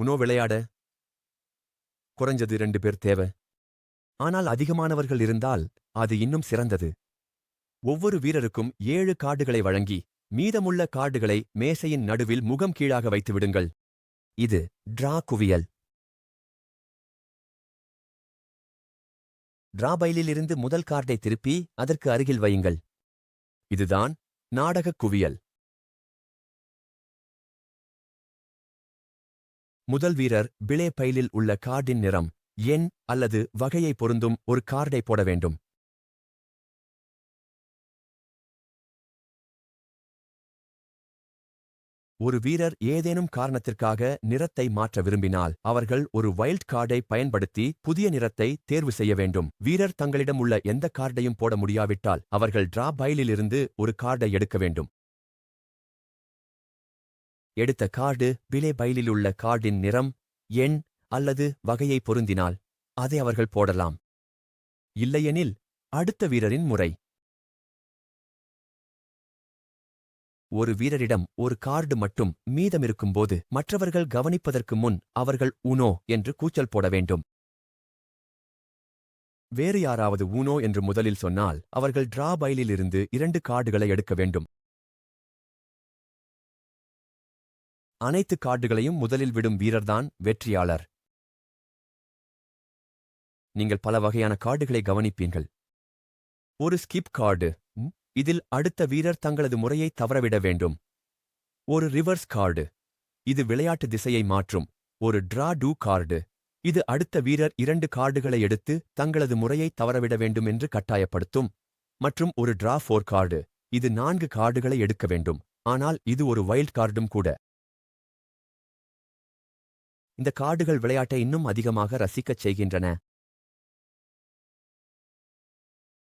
உனோ விளையாட குறைஞ்சது ரெண்டு பேர் தேவை. ஆனால் அதிகமானவர்கள் இருந்தால் அது இன்னும் சிறந்தது. ஒவ்வொரு வீரருக்கும் ஏழு கார்டுகளை வழங்கி மீதமுள்ள கார்டுகளை மேசையின் நடுவில் முகம் கீழாக வைத்து விடுங்கள். இது டிரா குவியல். டிராபைலிலிருந்து முதல் கார்டை திருப்பி அதற்கு அருகில் வையுங்கள். இதுதான் நாடகக் குவியல். முதல் வீரர் பிளே பைலில் உள்ள கார்டின் நிறம் எண் அல்லது வகையை பொருந்தும் ஒரு கார்டை போட வேண்டும். ஒரு வீரர் ஏதேனும் காரணத்திற்காக நிறத்தை மாற்ற விரும்பினால் அவர்கள் ஒரு வைல்ட் கார்டை பயன்படுத்தி புதிய நிறத்தை தேர்வு செய்ய வேண்டும். வீரர் தங்களிடம் உள்ள எந்த கார்டையும் போட முடியாவிட்டால் அவர்கள் டிரா பைலிலிருந்து ஒரு கார்டை எடுக்க வேண்டும். எடுத்த கார்டு விலை பைலிலுள்ள கார்டின் நிறம் எண் அல்லது வகையை பொருந்தினால் அதை அவர்கள் போடலாம். இல்லையெனில் அடுத்த வீரரின் முறை. ஒரு வீரரிடம் ஒரு கார்டு மட்டும் மீதமிருக்கும்போது மற்றவர்கள் கவனிப்பதற்கு முன் அவர்கள் உனோ என்று கூச்சல் போட வேண்டும். வேறு யாராவது ஊனோ என்று முதலில் சொன்னால் அவர்கள் டிரா பைலிலிருந்து இரண்டு கார்டுகளை எடுக்க வேண்டும். அனைத்து கார்டுகளையும் முதலில் விடும் வீரர்தான் வெற்றியாளர். நீங்கள் பல வகையான கார்டுகளை கவனிப்பீர்கள். ஒரு ஸ்கிப் கார்டு இதில் அடுத்த வீரர் தங்களது முறையை தவறவிட வேண்டும். ஒரு ரிவர்ஸ் கார்டு இது விளையாட்டு திசையை மாற்றும். ஒரு டிரா டூ கார்டு இது அடுத்த வீரர் இரண்டு கார்டுகளை எடுத்து தங்களது முறையை தவறவிட வேண்டும் என்று கட்டாயப்படுத்தும். மற்றும் ஒரு டிரா ஃபோர் கார்டு இது நான்கு கார்டுகளை எடுக்க வேண்டும். ஆனால் இது ஒரு வைல்ட் கார்டும் கூட. இந்த கார்டுகள் விளையாட்டை இன்னும் அதிகமாக ரசிக்கச் செய்கின்றன.